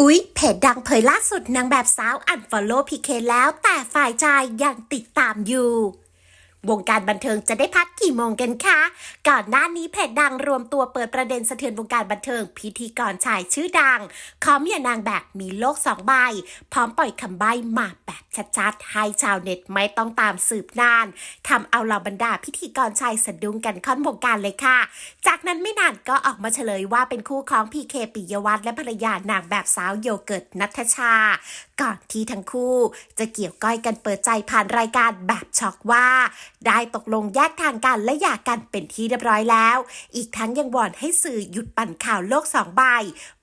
อุ๊ย เพจดังเผยล่าสุดนางแบบสาวอันฟอลโล่พีเคแล้วแต่ฝ่ายชายยังติดตามอยู่ วงการบันเทิงจะได้พักกี่โมงกันคะ ก่อนหน้านี้เพจดังรวมตัวเปิดประเด็นสะเทือนวงการบันเทิง พิธีกรชายชื่อดังคอเมียนางแบบมีโลกสองใบ พร้อมปล่อยคำใบ้มาแชัดๆให้ชาวเน็ตไม่ต้องตามสืบนานทำเอาเหล่าบรรดาพิธีกรชายสะดุ้งกันค่อนวงการเลยค่ะ จากนั้นไม่นานก็ออกมาเฉลยว่าเป็นคู่ของพีเคปิยวัฒน์และภรรยานางแบบสาวโยเกิร์ตนัทชา ก่อนที่ทั้งคู่จะเกี่ยวก้อยกันเปิดใจผ่านรายการแบบช็อกว่า ได้ตกลงแยกทางกันและหย่ากันเป็นที่เรียบร้อยแล้ว อีกทั้งยังวอนให้สื่อหยุดปั่นข่าวโลกสองใบ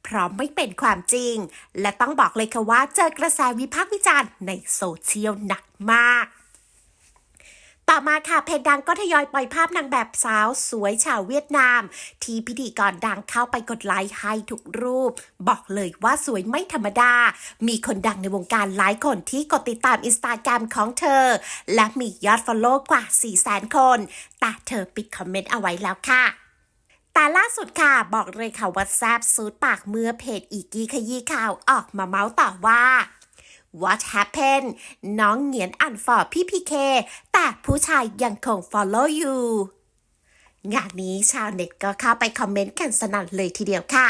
เพราะไม่เป็นความจริง และต้องบอกเลยค่ะว่าเจอกระแสวิพากษ์วิจารณ์ในโซโซเชียลหนักมากต่อมาค่ะเพจดังก็ทยอยปล่อยภาพนางแบบสาวสวยชาวเวียดนาม ที่พิธีกรดังเข้าไปกดไลค์ให้ทุกรูป บอกเลยว่าสวยไม่ธรรมดา มีคนดังในวงการหลายคนที่กดติดตามอินสตาแกรมของเธอ และมียอดฟอลโล่กว่า 4 0 0 0 0 0 คน แต่เธอปิดคอมเมนต์เอาไว้แล้วค่ะแต่ล่าสุดค่ะ บอกเลยค่ะว่าแซบซูดปากเมื่อเพจอีกี้ขยี้ข่าวออกมาเมาส์ต่อว่า What happened น้องเหงียนอ่านฟอร์พี่พีเคแต่ผู้ชายยังคง follow you งานนี้ชาวเน็ตก็เข้าไปคอมเมนต์กันสนั่นเลยทีเดียวค่ะ